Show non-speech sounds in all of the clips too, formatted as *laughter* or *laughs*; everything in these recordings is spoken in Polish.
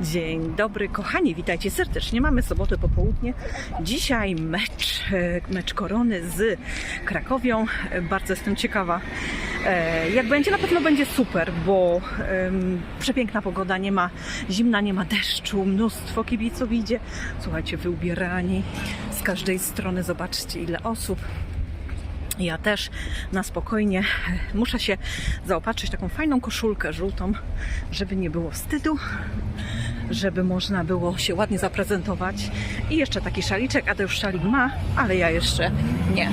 Dzień dobry, kochani, witajcie serdecznie. Mamy sobotę popołudnie. Dzisiaj mecz, e, mecz korony z Krakowią. E, Bardzo jestem ciekawa, e, jak będzie. Na pewno będzie super, bo em, przepiękna pogoda, nie ma zimna, nie ma deszczu, mnóstwo kibiców idzie. Słuchajcie, wyubierani z każdej strony. Zobaczcie, ile osób. Ja też na spokojnie muszę się zaopatrzyć taką fajną koszulkę żółtą, żeby nie było wstydu, żeby można było się ładnie zaprezentować. I jeszcze taki szaliczek, a to już szalik ma, ale ja jeszcze nie.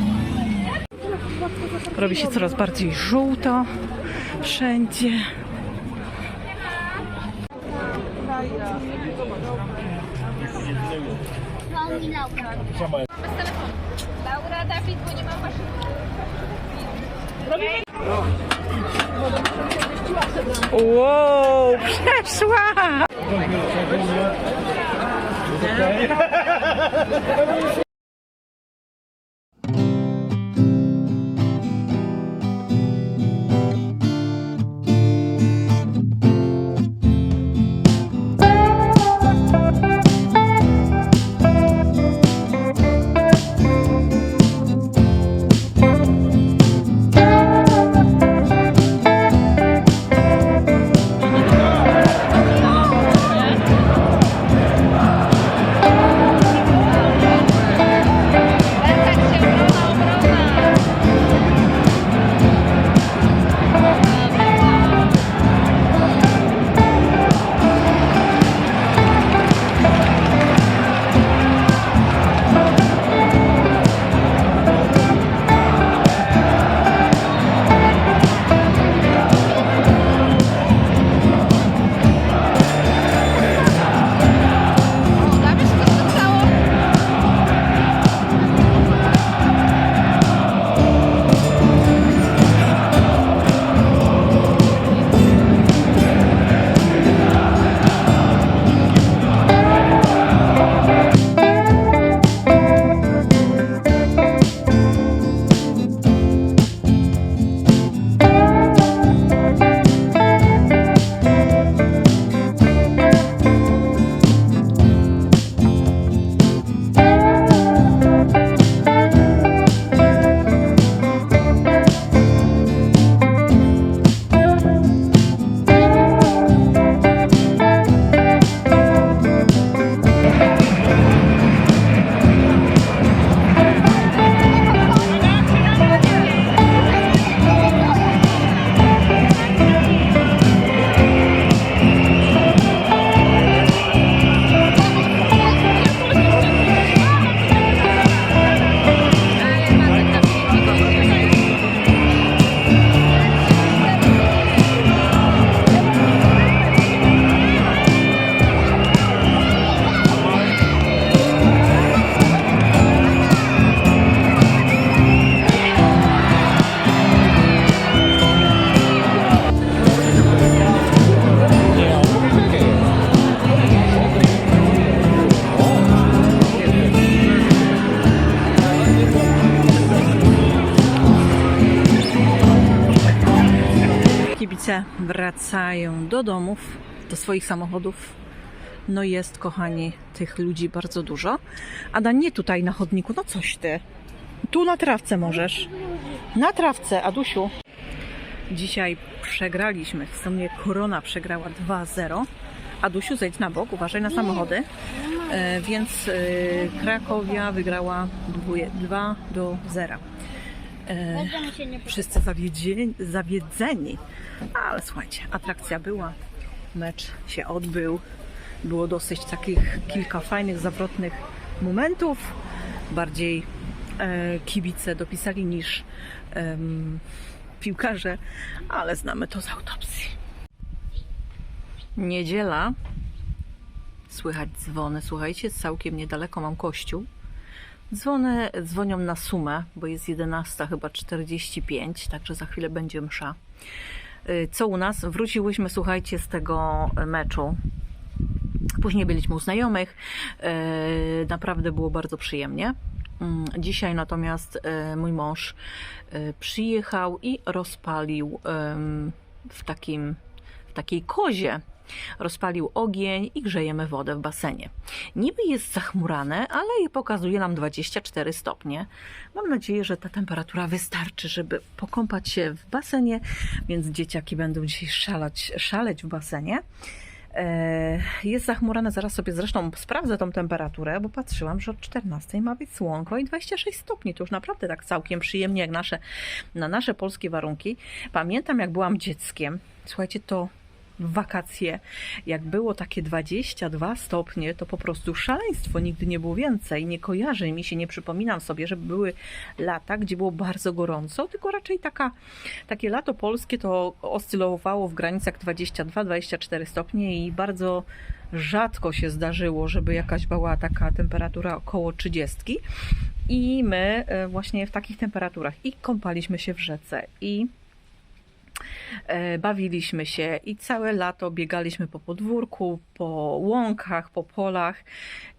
Robi się coraz bardziej żółto wszędzie. Dzwoni Laura, Dawid, bo nie mam maszyny. Wow, przeszła! Wracają do domów, do swoich samochodów. No jest, kochani, tych ludzi bardzo dużo. Ada, nie tutaj na chodniku, no coś ty. Tu na trawce możesz. Na trawce, Adusiu. Dzisiaj przegraliśmy, w sumie Korona przegrała 2-0. Adusiu, zejdź na bok, uważaj na samochody. E, więc e, Krakowia wygrała 2 do 0. E, wszyscy zawiedzieni, zawiedzeni. Ale słuchajcie, atrakcja była, mecz się odbył. Było dosyć takich kilka fajnych, zawrotnych momentów. Bardziej e, kibice dopisali niż em, piłkarze, ale znamy to z autopsji. Niedziela. Słychać dzwony. Słuchajcie, całkiem niedaleko mam kościół. Dzwony dzwonią na sumę, bo jest 11 chyba 45, także za chwilę będzie msza. Y, Co u nas? Wróciłyśmy, słuchajcie, z tego meczu. Później byliśmy u znajomych. Y, Naprawdę było bardzo przyjemnie. Mm, Dzisiaj natomiast y, mój mąż przyjechał i rozpalił w takim w takiej kozie rozpalił ogień i grzejemy wodę w basenie. Niby jest zachmurane, ale pokazuje nam 24 stopnie. Mam nadzieję, że ta temperatura wystarczy, żeby pokąpać się w basenie, więc dzieciaki będą dzisiaj szaleć, szaleć w basenie. E, Jest zachmurane, zaraz sobie zresztą sprawdzę tą temperaturę, bo patrzyłam, że od 14 ma być słonko i 26 stopni. To już naprawdę tak całkiem przyjemnie jak nasze, na nasze polskie warunki. Pamiętam jak byłam dzieckiem, słuchajcie, to wakacje, jak było takie 22 stopnie, to po prostu szaleństwo, nigdy nie było więcej. Nie kojarzy mi się, nie przypominam sobie, żeby były lata, gdzie było bardzo gorąco, tylko raczej taka, takie lato polskie to oscylowało w granicach 22-24 stopnie i bardzo rzadko się zdarzyło, żeby jakaś była taka temperatura około 30. I my e, właśnie w takich temperaturach i kąpaliśmy się w rzece i bawiliśmy się i całe lato biegaliśmy po podwórku, po łąkach, po polach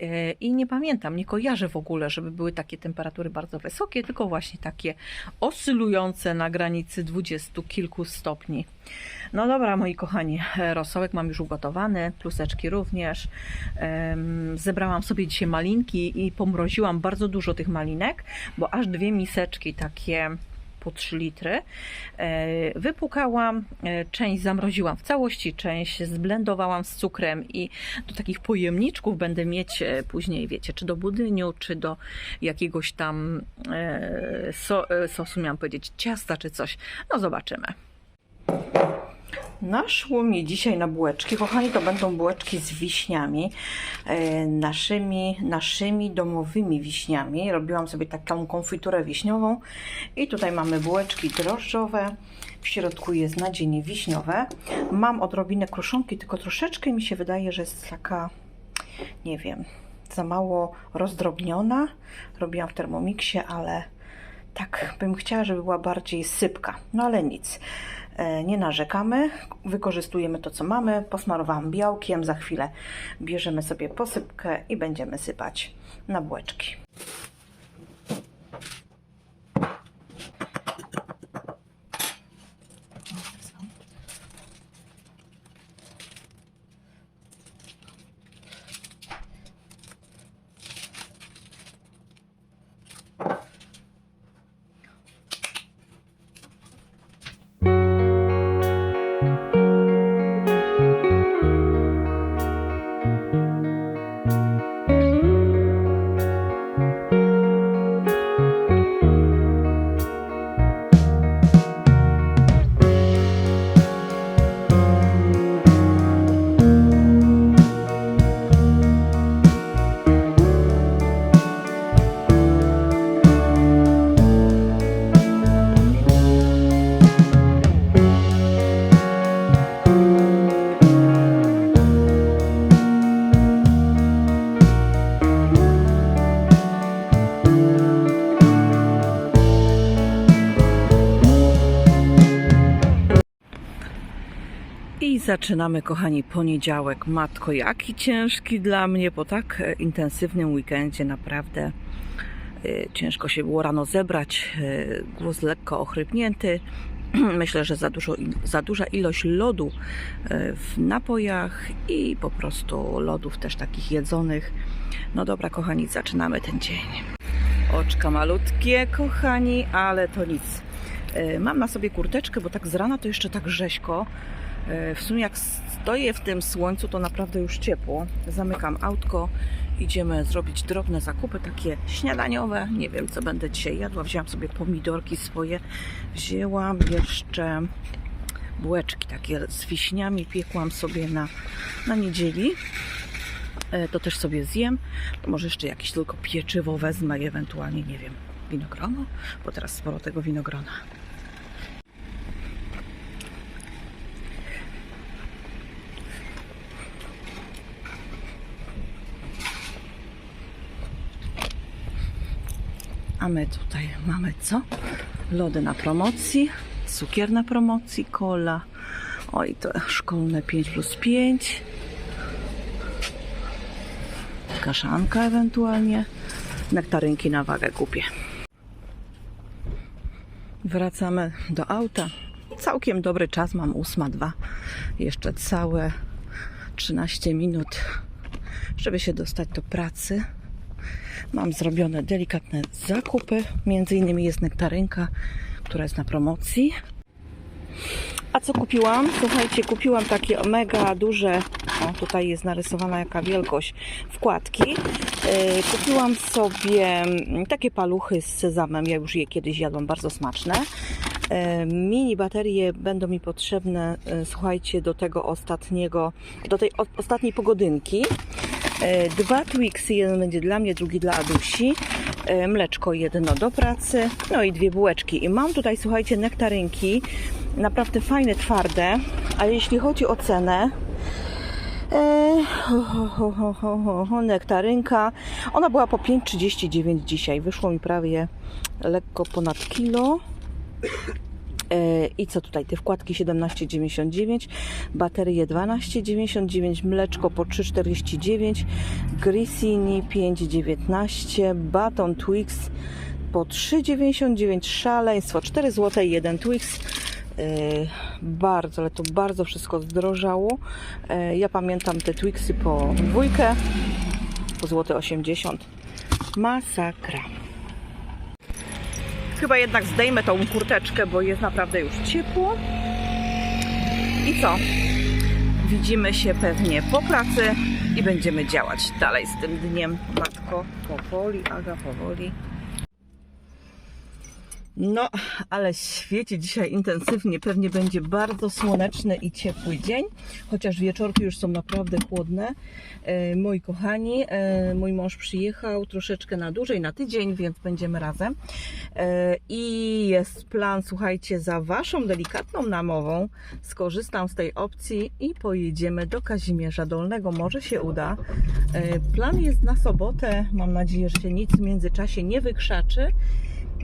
e, i nie pamiętam, nie kojarzę w ogóle, żeby były takie temperatury bardzo wysokie, tylko właśnie takie oscylujące na granicy dwudziestu kilku stopni. No dobra, moi kochani, e, rosołek mam już ugotowany, pluseczki również. Zebrałam sobie dzisiaj malinki i pomroziłam bardzo dużo tych malinek, bo aż dwie miseczki takie po 3 litry. E, Wypłukałam, e, część zamroziłam w całości, część zblendowałam z cukrem i do takich pojemniczków będę mieć e, później, wiecie, czy do budyniu, czy do jakiegoś tam so, sosu, miałam powiedzieć, ciasta, czy coś. No zobaczymy. Naszło mi dzisiaj na bułeczki. Kochani, to będą bułeczki z wiśniami. E, naszymi, naszymi domowymi wiśniami. Robiłam sobie taką konfiturę wiśniową. I tutaj mamy bułeczki drożdżowe. W środku jest nadzienie wiśniowe. Mam odrobinę kruszonki, tylko troszeczkę mi się wydaje, że jest taka, nie wiem, za mało rozdrobniona. Robiłam w Thermomixie, ale tak bym chciała, żeby była bardziej sypka. No ale nic. E, Nie narzekamy, wykorzystujemy to, co mamy. Posmarowałam białkiem, za chwilę bierzemy sobie posypkę i będziemy sypać na bułeczki. Zaczynamy, kochani, poniedziałek. Matko, jaki ciężki dla mnie po tak e, intensywnym weekendzie, naprawdę e, ciężko się było rano zebrać. e, Głos lekko ochrypnięty. *clears throat* Myślę, że za, dużo, za duża ilość lodu w napojach i po prostu lodów też takich jedzonych. No dobra, kochani, zaczynamy ten dzień. Oczka malutkie, kochani, ale to nic. Mam na sobie kurteczkę, bo tak z rana to jeszcze tak rzeźko. E, W sumie jak stoję w tym słońcu, to naprawdę już ciepło. Zamykam autko, idziemy zrobić drobne zakupy, takie śniadaniowe. Nie wiem, co będę dzisiaj jadła. Wzięłam sobie pomidorki swoje. Wzięłam jeszcze bułeczki takie z wiśniami. Piekłam sobie na, na niedzieli. E, To też sobie zjem. Może jeszcze jakieś tylko pieczywo wezmę ewentualnie, nie wiem, winogrono, bo teraz sporo tego winogrona. A my tutaj mamy co? Lody na promocji, cukier na promocji, cola. Oj, to szkolne 5 plus 5. Kaszanka ewentualnie. Nektarynki na wagę kupię. Wracamy do auta. Całkiem dobry czas, mam 8.2. Jeszcze całe 13 minut, żeby się dostać do pracy. Mam zrobione delikatne zakupy. Między innymi jest nektarynka, która jest na promocji. A co kupiłam? Słuchajcie, kupiłam takie mega duże, o tutaj jest narysowana jaka wielkość wkładki. Yy, Kupiłam sobie mm, takie paluchy z sezamem, ja już je kiedyś jadłam, bardzo smaczne. Yy, Mini baterie będą mi potrzebne, yy, słuchajcie, do tego ostatniego, do tej ostatniej pogodynki. Yy, Dwa Twixy, jeden będzie dla mnie, drugi dla Adusi. Yy, Mleczko jedno do pracy, no i dwie bułeczki. I mam tutaj, słuchajcie, nektarynki, naprawdę fajne, twarde, ale jeśli chodzi o cenę, e, nektarynka, ona była po 5,39 dzisiaj, wyszło mi prawie lekko ponad kilo. E, I co tutaj? Te wkładki 17,99, baterie 12,99, mleczko po 3,49, Grissini 5,19, baton Twix po 3,99, szaleństwo 4 zł, jeden Twix. Yy, bardzo, ale to bardzo wszystko zdrożało. Yy, ja pamiętam te Twixy po dwójkę, po złote 80. Masakra. Chyba jednak zdejmę tą kurteczkę, bo jest naprawdę już ciepło. I co? Widzimy się pewnie po pracy i będziemy działać dalej z tym dniem. Matko, powoli, Aga, powoli. No, ale świeci dzisiaj intensywnie. Pewnie będzie bardzo słoneczny i ciepły dzień, chociaż wieczorki już są naprawdę chłodne. E, moi kochani, e, mój mąż przyjechał troszeczkę na dłużej, na tydzień, więc będziemy razem. E, I jest plan, słuchajcie, za Waszą delikatną namową skorzystam z tej opcji i pojedziemy do Kazimierza Dolnego. Może się uda. E, plan jest na sobotę. Mam nadzieję, że się nic w międzyczasie nie wykrzaczy.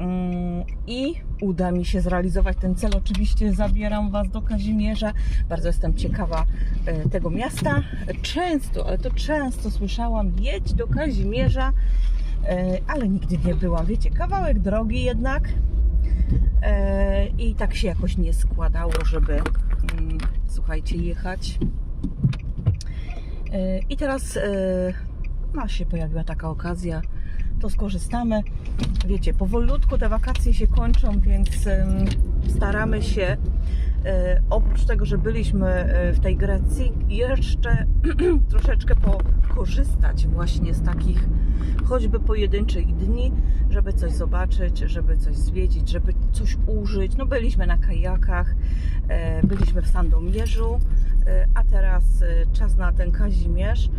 Mm, i uda mi się zrealizować ten cel. Oczywiście zabieram Was do Kazimierza. Bardzo jestem ciekawa e, tego miasta. Często, ale to często słyszałam, jedź do Kazimierza, e, ale nigdy nie byłam. Wiecie, kawałek drogi jednak e, i tak się jakoś nie składało, żeby mm, słuchajcie, jechać. I teraz no, się pojawiła taka okazja, to skorzystamy. Wiecie, powolutku te wakacje się kończą, więc staramy się e, oprócz tego, że byliśmy e, w tej Grecji, jeszcze *clears throat* troszeczkę pokorzystać właśnie z takich choćby pojedynczych dni, żeby coś zobaczyć, żeby coś zwiedzić, żeby coś użyć. No byliśmy na kajakach, e, byliśmy w Sandomierzu, a teraz czas na ten Kazimierz.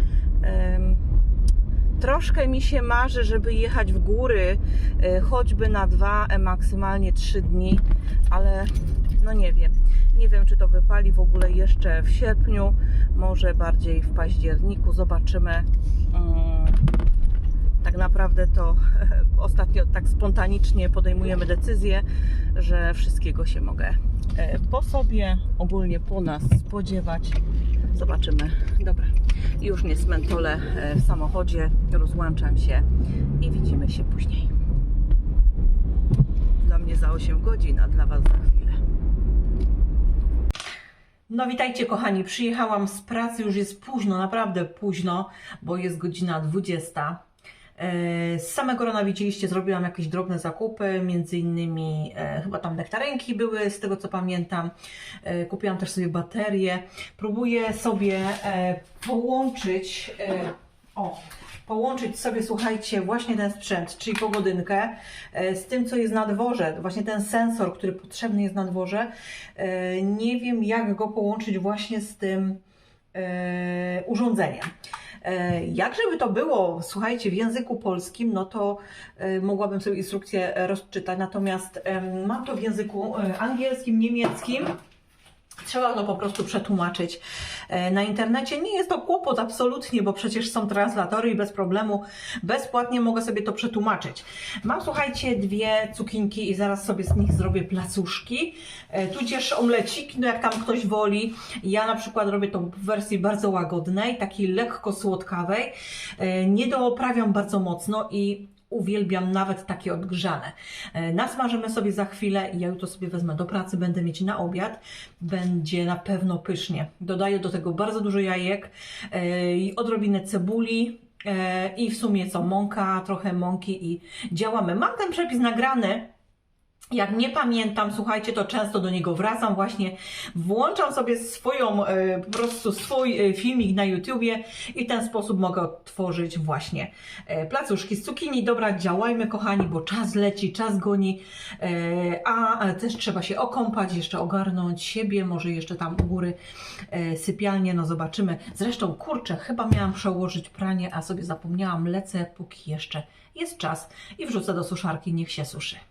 Troszkę mi się marzy, żeby jechać w góry, e, choćby na dwa, e, maksymalnie trzy dni, ale no nie wiem. Nie wiem, czy to wypali w ogóle jeszcze w sierpniu, może bardziej w październiku. Zobaczymy. Mm, Tak naprawdę to *laughs* ostatnio tak spontanicznie podejmujemy decyzję, że wszystkiego się mogę e, po sobie, ogólnie po nas spodziewać. Zobaczymy. Dobra, już nie smentolę e, w samochodzie, rozłączam się i widzimy się później. Dla mnie za 8 godzin, a dla Was za chwilę. No witajcie kochani, przyjechałam z pracy, już jest późno, naprawdę późno, bo jest godzina 20. E, Z samego rana widzieliście, zrobiłam jakieś drobne zakupy, między innymi e, chyba tam nektarynki były, z tego co pamiętam. E, kupiłam też sobie baterie. Próbuję sobie e, połączyć, e, o, połączyć sobie, słuchajcie, właśnie ten sprzęt, czyli pogodynkę, e, z tym, co jest na dworze. Właśnie ten sensor, który potrzebny jest na dworze. E, Nie wiem, jak go połączyć właśnie z tym e, urządzeniem. E, Jak żeby to było, słuchajcie, w języku polskim, no to e, mogłabym sobie instrukcję e, rozczytać, natomiast mam to w języku angielskim, niemieckim. Trzeba to po prostu przetłumaczyć e, na internecie. Nie jest to kłopot absolutnie, bo przecież są translatory i bez problemu, bezpłatnie mogę sobie to przetłumaczyć. Mam, słuchajcie, dwie cukinki i zaraz sobie z nich zrobię placuszki, e, tudzież omleciki, no jak tam ktoś woli. Ja na przykład robię to w wersji bardzo łagodnej, takiej lekko słodkawej. E, Nie dooprawiam bardzo mocno i uwielbiam nawet takie odgrzane. E, Nasmażymy sobie za chwilę i ja jutro sobie wezmę do pracy, będę mieć na obiad. Będzie na pewno pysznie. Dodaję do tego bardzo dużo jajek e, i odrobinę cebuli. e, I w sumie co, mąka, trochę mąki i działamy. Mam ten przepis nagrany, jak nie pamiętam, słuchajcie, to często do niego wracam właśnie, włączam sobie swoją, e, po prostu swój e, filmik na YouTubie i w ten sposób mogę odtworzyć właśnie e, placuszki z cukinii. Dobra, działajmy kochani, bo czas leci, czas goni, a też trzeba się okąpać, jeszcze ogarnąć siebie, może jeszcze tam u góry e, sypialnię, no zobaczymy. Zresztą, kurczę, chyba miałam przełożyć pranie, a sobie zapomniałam, lecę, póki jeszcze jest czas i wrzucę do suszarki, niech się suszy.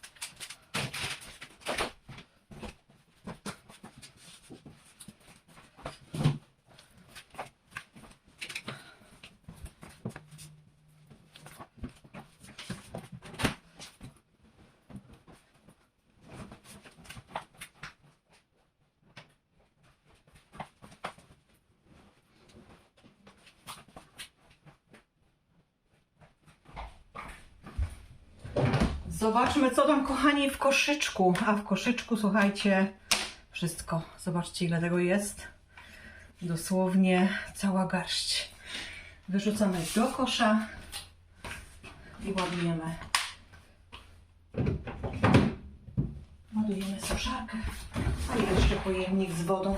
Zobaczmy, co tam, kochani, w koszyczku. A w koszyczku, słuchajcie, wszystko. Zobaczcie, ile tego jest. Dosłownie cała garść. Wyrzucamy do kosza i ładujemy. Ładujemy suszarkę, a jeszcze pojemnik z wodą.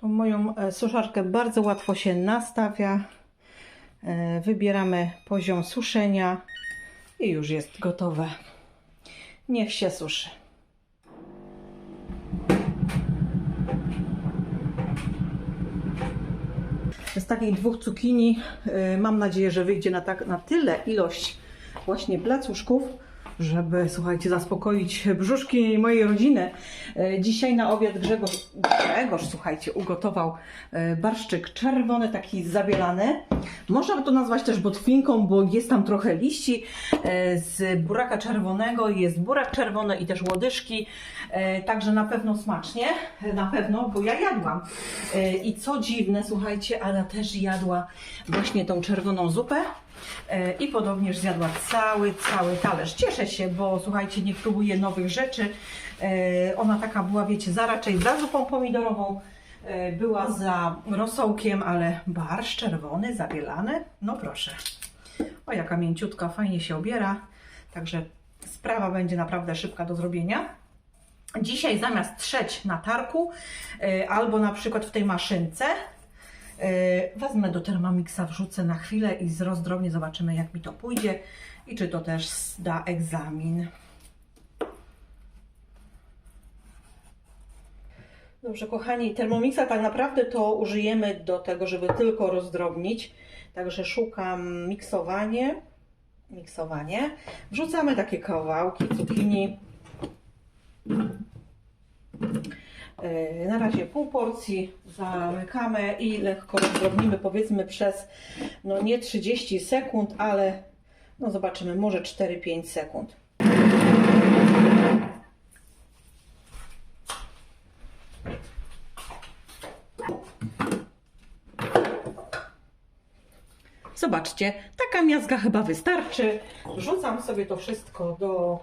Tą moją e, suszarkę bardzo łatwo się nastawia. E, Wybieramy poziom suszenia i już jest gotowe. Niech się suszy. Z takich dwóch cukinii e, mam nadzieję, że wyjdzie na, tak, na tyle ilość właśnie placuszków, żeby, słuchajcie, zaspokoić brzuszki mojej rodziny. E, Dzisiaj na obiad Grzegorz, Grzegorz słuchajcie, ugotował e, barszczyk czerwony, taki zabielany. Można by to nazwać też botwinką, bo jest tam trochę liści. E, Z buraka czerwonego jest burak czerwony i też łodyżki. Także na pewno smacznie, na pewno, bo ja jadłam. I co dziwne, słuchajcie, Ada też jadła właśnie tą czerwoną zupę. E, I podobnież zjadła cały, cały talerz. Cieszę się, bo słuchajcie, nie próbuję nowych rzeczy. E, Ona taka była, wiecie, za raczej za zupą pomidorową, e, była za rosołkiem, ale barszcz czerwony, zabielany, no proszę. O, jaka mięciutka, fajnie się obiera. Także sprawa będzie naprawdę szybka do zrobienia. Dzisiaj zamiast trzeć na tarku albo na przykład w tej maszynce, wezmę do Thermomixa, wrzucę na chwilę i z zobaczymy jak mi to pójdzie i czy to też da egzamin. Dobrze, kochani, Thermomixa tak naprawdę to użyjemy do tego, żeby tylko rozdrobnić. Także szukam miksowanie. Miksowanie. Wrzucamy takie kawałki cukinii. Yy, Na razie pół porcji zamykamy i lekko rozdrobnimy, powiedzmy przez no nie 30 sekund, ale no zobaczymy, może 4-5 sekund. Zobaczcie, taka miazga chyba wystarczy. Wrzucam sobie to wszystko do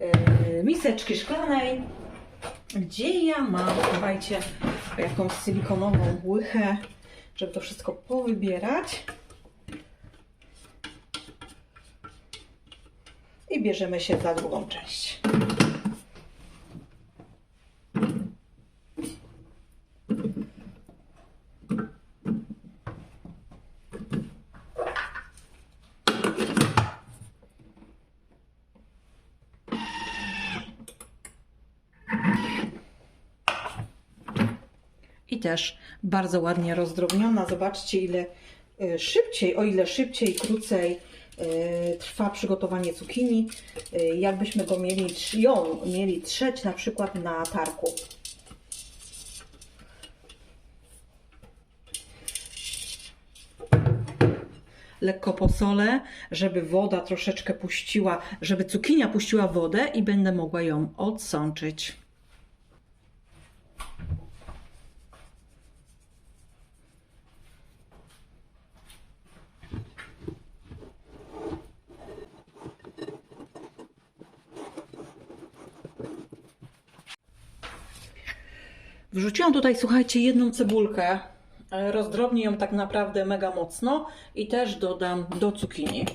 yy, miseczki szklanej, gdzie ja mam, słuchajcie, jakąś silikonową łychę, żeby to wszystko powybierać. I bierzemy się za drugą część. I też bardzo ładnie rozdrobniona. Zobaczcie, ile y, szybciej, o ile szybciej, krócej e, trwa przygotowanie cukinii. E, Jakbyśmy go mieli, ją mieli trzeć na przykład na tarku. lekko posolę, żeby woda troszeczkę puściła, żeby cukinia puściła wodę i będę mogła ją odsączyć. Wrzuciłam tutaj, słuchajcie, jedną cebulkę. E, Rozdrobnię ją tak naprawdę mega mocno i też dodam do cukinii.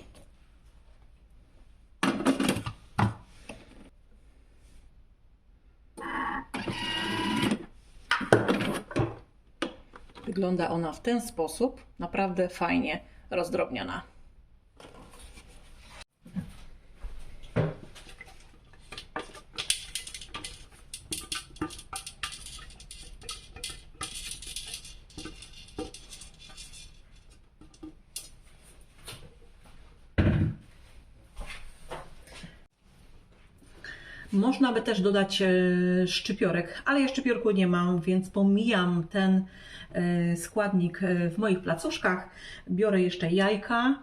Wygląda ona w ten sposób, naprawdę fajnie rozdrobniona. Można by też dodać e, szczypiorek, ale ja szczypiorku nie mam, więc pomijam ten e, składnik e, w moich placuszkach. Biorę jeszcze jajka,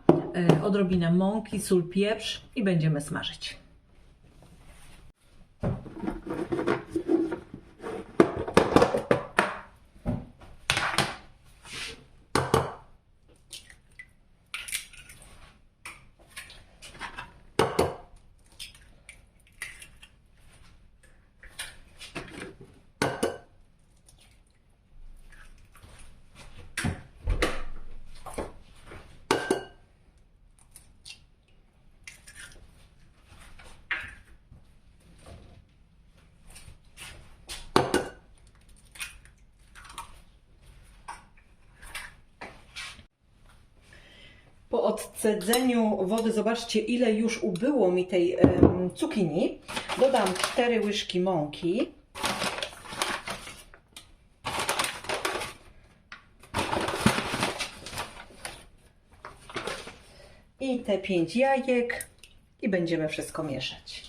odrobinę mąki, sól, pieprz i będziemy smażyć. Po odcedzeniu wody, zobaczcie ile już ubyło mi tej em, cukinii. Dodam 4 łyżki mąki. I te 5 jajek. I będziemy wszystko mieszać.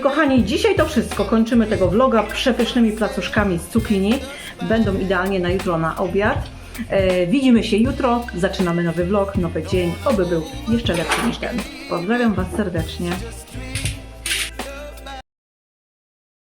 Kochani, dzisiaj to wszystko. Kończymy tego vloga przepysznymi placuszkami z cukinii. Będą idealnie na jutro na obiad. E, widzimy się jutro. Zaczynamy nowy vlog, nowy dzień. Oby był jeszcze lepszy niż ten. Pozdrawiam Was serdecznie.